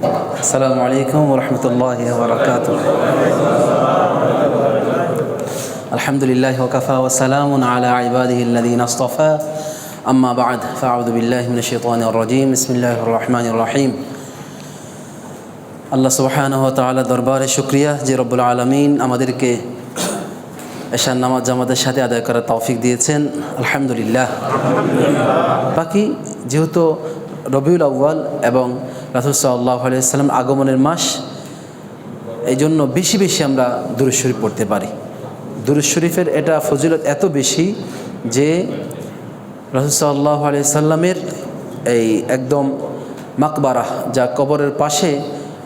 السلام عليكم ورحمة الله وبركاته الحمد لله وكفى وسلام على عباده الذين اصطفى أما بعد فأعوذ بالله من الشيطان الرجيم بسم الله الرحمن الرحيم আল্লাহ সুবহানাহু ওয়া তাআলা দরবারে শুকরিয়া যে রব্বুল আলামিন আমাদেরকে এশার নামাজ জামাতের সাথে আদায় করার তৌফিক দিয়েছেন আলহামদুলিল্লাহ বাকি যেহেতু রবিউল আউ্য়াল এবং রাসুল সাল্লাহ আলাইসাল্লাম আগমনের মাস এই জন্য বেশি বেশি আমরা দুরুদ শরীফ পড়তে পারি। দুরুদ শরীফের এটা ফজিলত এত বেশি যে রাসুল সাল্লাহ আলাইসাল্লামের এই একদম মাকবারাহ যা কবরের পাশে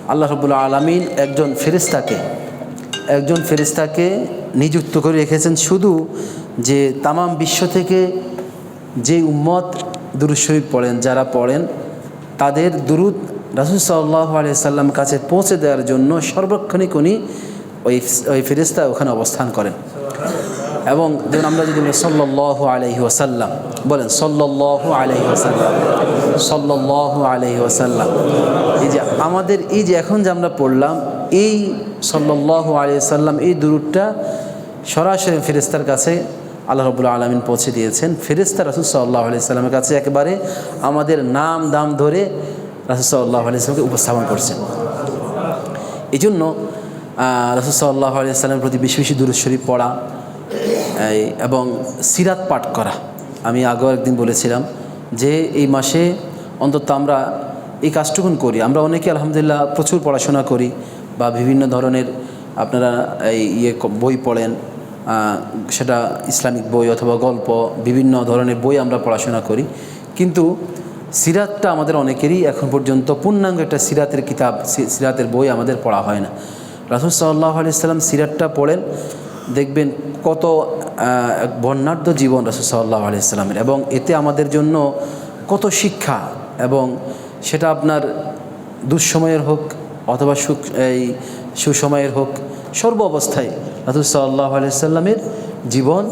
আল্লাহ রবুল্লা আলমিন একজন ফেরিস্তাকে একজন ফেরিস্তাকে নিযুক্ত করে রেখেছেন শুধু যে তামাম বিশ্ব থেকে যে উম্মত দুরুদ শরীফ পড়েন, যারা পড়েন, তাদের দুরুদ রাসুল সাল্লাহ আলিয়াল্লাম কাছে পৌঁছে দেওয়ার জন্য সর্বক্ষণিক উনি ওই ওই ফেরিস্তা ওখানে অবস্থান করেন। এবং যেমন আমরা যদি বলি সল্লাহ আলহি ওসাল্লাম বলেন সল্লাহ আলহি ওসাল্লাম সল্লাহ আলহি ওসাল্লাম এই যে আমাদের এই যে এখন যে আমরা পড়লাম, এই সল্লাহ আলহি সাল্লাম এই দুরুদটা সরাসরি ফেরিস্তার কাছে আল্লাহ রবুল্লা আলমিন পৌঁছে দিয়েছেন। ফেরিস্তা রাসুল সাল্লাহ আলি সাল্লামের কাছে একেবারে আমাদের নাম দাম ধরে সাল্লামকে উপস্থাপন করছেন। এই জন্য রাসুল সাল্লাহ আলি সাল্লামের প্রতি বেশি বেশি দূর শরীফ পড়া এবং সিরাত পাঠ করা। আমি আগেও একদিন বলেছিলাম যে এই মাসে অন্তত আমরা এই কাজটুকুন করি। আমরা অনেকে আলহামদুলিল্লাহ প্রচুর পড়াশোনা করি বা বিভিন্ন ধরনের আপনারা এই ইয়ে বই পড়েন সেটা ইসলামিক বই অথবা গল্প, বিভিন্ন ধরনের বই আমরা পড়াশোনা করি। কিন্তু সিরাতটা আমাদের অনেকেরই এখন পর্যন্ত পূর্ণাঙ্গ একটা সিরাতের কিতাব সিরাতের বই আমাদের পড়া হয় না। রাসুল সাল্লাহ আলিয়াল্লাম সিরাতটা পড়েন, দেখবেন কত বর্ণাঢ্য জীবন রাসুল সাল্লাহ আলিয়াল্লামের এবং এতে আমাদের জন্য কত শিক্ষা এবং সেটা আপনার দুঃসময়ের হোক অথবা সুখ, এই সুসময়ের হোক, সর্ব অবস্থায় রাসুল সাল্লাহ আলিয়াল্লামের জীবন,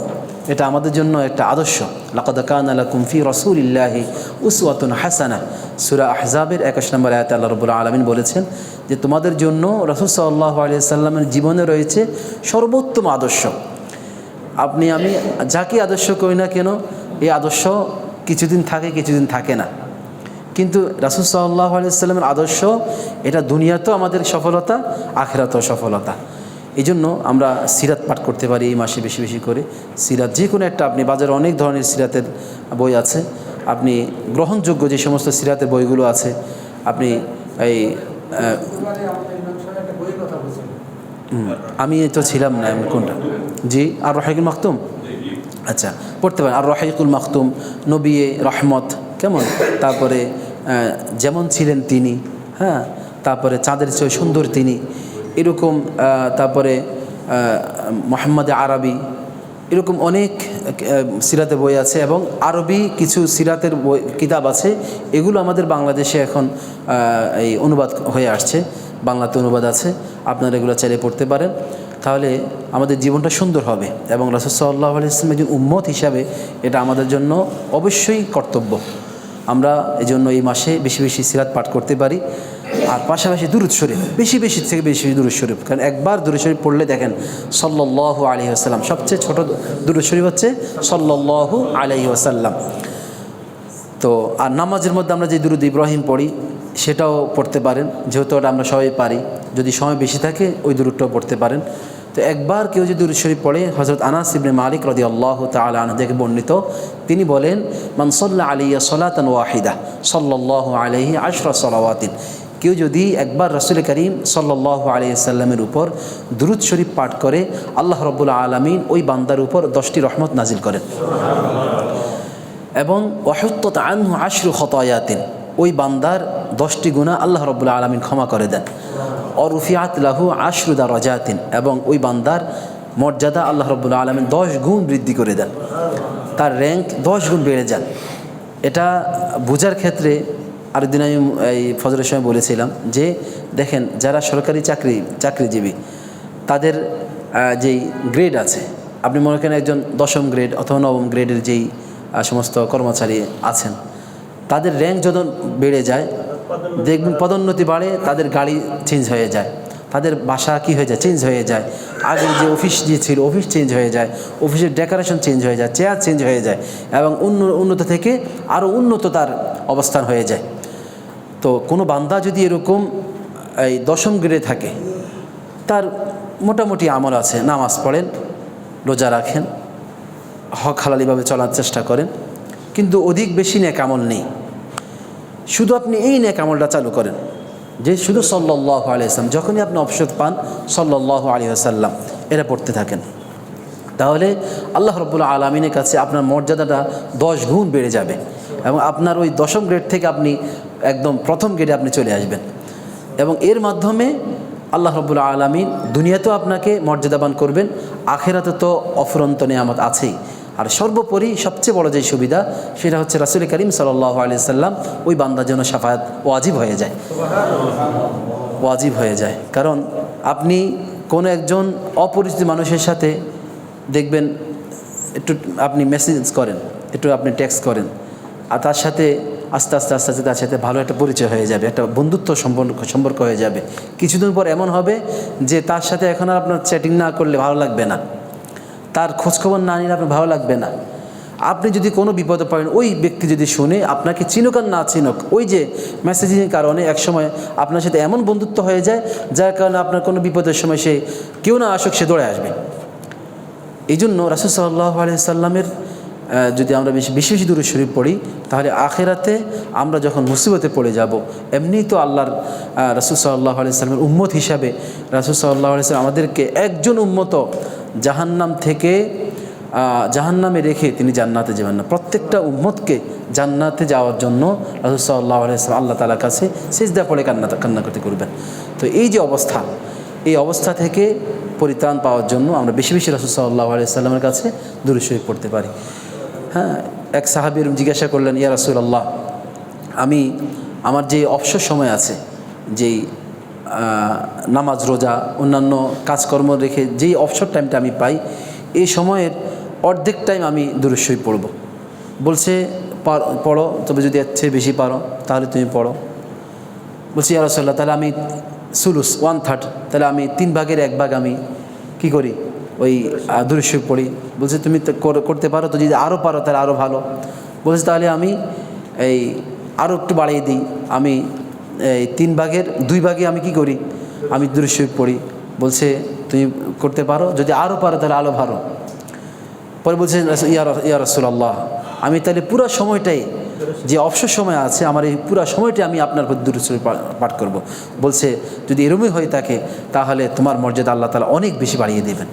এটা আমাদের জন্য একটা আদর্শ। লাকাদ কান আলা কুমফি রসুল ইল্লাহি উসওয়াতুন হাসানা। সুরা আহজাবের একাশ নম্বর আয়াত আল্লাহ রবুল্লা আলমিন বলেছেন যে, তোমাদের জন্য রসুল সাল্লাহ আলিয়াল্লামের জীবনে রয়েছে সর্বোত্তম আদর্শ। আপনি, আমি যাকে আদর্শ করি না কেন, এই আদর্শ কিছুদিন থাকে কিছুদিন থাকে না। কিন্তু রাসুল সাল্লাহ আলিয়াল্লামের আদর্শ, এটা দুনিয়াতেও আমাদের সফলতা, আখেরাতেও সফলতা। এই জন্য আমরা সিরাত পাঠ করতে পারি এই মাসে বেশি বেশি করে। সিরাত যে কোনো একটা, আপনি বাজারে অনেক ধরনের সিরাতের বই আছে। আপনি গ্রহণযোগ্য যে সমস্ত সিরাতের বইগুলো আছে, আপনি এই আমি তো ছিলাম না কোনটা? জি, আর রহাইকুল মাখতুম? আচ্ছা পড়তে পারেন। আর রহাইকুল মাখতুম, নবী রহমত, কেমন? তারপরে যেমন ছিলেন তিনি হ্যাঁ? তারপরে চাঁদের চেয়ে সুন্দর তিনি এরকম তারপরে মোহাম্মদ আরবি এরকম অনেক আহ, সিরাতের বই আছে এবং আরবি কিছু সিরাতের বই কিতাব আছে। এগুলো আমাদের বাংলাদেশে এখন এই অনুবাদ হয়ে আসছে। বাংলাতে অনুবাদ আছে। আপনারা এগুলো চাইলে পড়তে পারেন। তাহলে আমাদের জীবনটা সুন্দর হবে এবং রাসুসাল্লাহ আলাইসলাম একজন উম্মত হিসাবে এটা আমাদের জন্য অবশ্যই কর্তব্য। আমরা এই জন্য এই মাসে বেশি বেশি সিরাত পাঠ করতে পারি। আর পাশাপাশি দুরুদ শরীফ, বেশি বেশি থেকে বেশি দুরুদ শরীফ। কারণ একবার দুরুদ শরীফ পড়লে দেখেন সল্লাহ আলহি আসাল্লাম সবচেয়ে ছোট দুরুদ শরীফ হচ্ছে সল্লাহ আলহি আসাল্লাম তো, আর নামাজের মধ্যে আমরা যে দুরুদ ইব্রাহিম পড়ি, সেটাও পড়তে পারেন। যেহেতু ওটা আমরা সবাই পারি, যদি সময় বেশি থাকে, ওই দুরুদটাও পড়তে পারেন। তো একবার কেউ যদি দুরুদ শরীফ পড়ে হজরত আনাস ইবনে মালিক রদি আল্লাহ তালা থেকে বর্ণিত, তিনি বলেন মানসল্লা আলিয়া সলাতন ওয়াহিদা সল্লাহ আলহি আশরা সলাওয়াতিন। কেউ যদি একবার রসুল করিম সাল্লাহ আলিয়াল্লামের উপর দুরুদ শরীফ পাঠ করে, আল্লাহ রব্বুল্লা আলমিন ওই বান্দার উপর দশটি রহমত নাজিল করেন। এবং অসত্যতা আনহু আশরু খতয়াতিন, ওই বান্দার দশটি গুণা আল্লাহ রব্বুল্লা আলমিন ক্ষমা করে দেন। অরুফিয়াত লাহু আশরুদা রজাতিন এবং ওই বান্দার মর্যাদা আল্লাহ রব্বুল্লা আলমিন দশ গুণ বৃদ্ধি করে দেন। তার র্যাঙ্ক দশ গুণ বেড়ে যান এটা বোঝার ক্ষেত্রে আরেকদিন আমি, এই ফজরের সময় বলেছিলাম যে, দেখেন, যারা সরকারি চাকরি, চাকরিজীবী, তাদের যেই গ্রেড আছে, আপনি মনে করেন একজন দশম গ্রেড অথবা নবম গ্রেডের যেই সমস্ত কর্মচারী আছেন, তাদের র্যাঙ্ক যত বেড়ে যায়, দেখবেন পদোন্নতি বাড়ে, তাদের গাড়ি চেঞ্জ হয়ে যায়, তাদের বাসা কি হয়ে যায় চেঞ্জ হয়ে যায় আগে যে অফিস যে ছিল অফিস চেঞ্জ হয়ে যায় অফিসের ডেকোরেশন চেঞ্জ হয়ে যায় চেয়ার চেঞ্জ হয়ে যায়, এবং উন্ন- উন্নত থেকে আরও উন্নত তার অবস্থান হয়ে যায়। তো কোনো বান্দা যদি এরকম, এই দশম গ্রেডে থাকে, তার মোটামুটি আমল আছে, নামাজ পড়েন, রোজা রাখেন, হক হালালিভাবে চলার চেষ্টা করেন, কিন্তু অধিক বেশি ন্যাক আমল নেই। শুধু আপনি এই ন্যাক আমলটা চালু করেন, যে শুধু সল্লাহ আলিয়াল্লাম যখনই আপনি অবসর পান সল্লাহ আলী আসাল্লাম এটা পড়তে থাকেন। তাহলে আল্লাহ রব্বুল্লা আলমিনের কাছে আপনার মর্যাদাটা দশ গুণ বেড়ে যাবে এবং আপনার ওই দশম গ্রেড থেকে আপনি একদম প্রথম গেটে আপনি চলে আসবেন। এবং এর মাধ্যমে আল্লাহ রব্বুল্লা আলমিন দুনিয়াতেও আপনাকে মর্যাদাবান করবেন আখেরাতে তো অফুরন্ত নেয়ামত আছেই। আর সর্বোপরি সবচেয়ে বড় যে সুবিধা, সেটা হচ্ছে রাসুল করিম সাল্লাহ আলি সাল্লাম ওই বান্দার জন্য সাফায়াত ওয়াজিব হয়ে যায়। ওয়াজিব হয়ে যায়। কারণ আপনি কোনো একজন অপরিচিত মানুষের সাথে দেখবেন, একটু আপনি মেসেজ করেন, একটু আপনি টেক্সট করেন, আর তার সাথে আস্তে আস্তে আস্তে আস্তে তার সাথে ভালো একটা পরিচয় হয়ে যাবে, একটা বন্ধুত্ব সম্পর্ক সম্পর্ক হয়ে যাবে। কিছুদিন পর এমন হবে যে তার সাথে এখন আর আপনার চ্যাটিং না করলে ভালো লাগবে না। তার খোঁজখবর না নিলে আপনার ভালো লাগবে না। আপনি যদি কোনো বিপদে পড়েন, ওই ব্যক্তি যদি শুনে আপনাকে চিনুক আর না চিনুক, ওই যে মেসেজিংয়ের কারণে একসময় আপনার সাথে এমন বন্ধুত্ব হয়ে যায়, যার কারণে আপনার কোনো বিপদের সময় সে কেউ না আসুক, সে দৌড়ে আসবে। এই জন্য রাসুল সাল্লাহ আলিয়াল্লামের যদি আমরা বেশি বেশি বেশি দূরে শরীফ পড়ি, তাহলে আখেরাতে আমরা যখন মুসিবতে পড়ে যাব এমনি তো আল্লাহর রাসুল সাল্লাহ আলিয়াল্লামের উম্মত হিসাবে, রাসুল সাল্লাহ আলিয়াল্লাম আমাদেরকে একজন উম্মত জাহান্নাম থেকে জাহান্নামে রেখে তিনি জান্নাতে যাবেন না। প্রত্যেকটা উম্মতকে জান্নাতে যাওয়ার জন্য রাসুল সাল্লাহ আলিয়াল্লাম আল্লাহ তালার কাছে সেজদা পড়ে কান্না কান্নাকাটি করবেন। তো এই যে অবস্থা, এই অবস্থা থেকে পরিত্রাণ পাওয়ার জন্য আমরা বেশি বেশি রাসুল সাল্লাহ আলিয়াল্লামের কাছে দূরে শরীফ পড়তে পারি। হ্যাঁ এক সাহাবির জিজ্ঞাসা করলেন, ইয়া রাসুল আল্লাহ আমি আমার যে অবসর সময় আছে, যেই নামাজ, রোজা, অন্যান্য কাজকর্ম রেখে যেই অবসর টাইমটা আমি পাই, এই সময়ের অর্ধেক টাইম আমি দূরস্বই পড়ব। বলছে পড়ো, তবে যদি এর চেয়ে বেশি পারো, তাহলে তুমি পড়ো। বলছি, ইয়া রাসুল্লাহ তাহলে আমি সুলুস ওয়ান থার্ড তাহলে আমি তিন ভাগের এক ভাগ আমি কি করি? ওই দূরস্বই পড়ি। বলছে, তুমি তো করতে পারো তো, যদি আরও পারো তাহলে আরও ভালো। বলছে, তাহলে আমি এই আরও একটু বাড়িয়ে দিই। আমি এই তিন ভাগের, দুই ভাগে আমি কি করি? আমি দূরস্বই পড়ি। বলছে, তুমি করতে পারো, যদি আরও পারো তাহলে আরও ভালো। পরে বলছে, ইয়া রা- ইয়া রসুল্লাহ আমি তাহলে পুরো সময়টাই যে অবসর সময় আছে, আমার এই পুরো সময়টাই আমি আপনার প্রতি দূরস্বরী পাঠ করব। বলছে, যদি এরমই হয়ে থাকে, তাহলে তোমার মর্যাদা আল্লাহ তালা অনেক বেশি বাড়িয়ে দেবেন।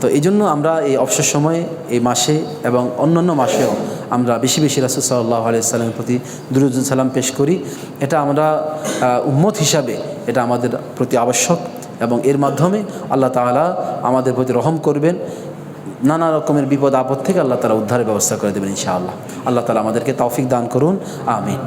তো এই জন্য আমরা এই অবসর সময়ে, এই মাসে এবং অন্যান্য মাসেও আমরা বেশি বেশি রাসুল সাল্লাহ আলিয়াল্লামের প্রতি দুরুদ সালাম পেশ করি। এটা আমরা উম্মত হিসাবে এটা আমাদের প্রতি আবশ্যক এবং এর মাধ্যমে আল্লাহ তাআলা আমাদের প্রতি রহম করবেন। নানা রকমের বিপদ আপদ থেকে আল্লাহ তালা উদ্ধারের ব্যবস্থা করে দেবেন ইনশাআল্লাহ। আল্লাহ তালা আমাদেরকে তৌফিক দান করুন। আমিন।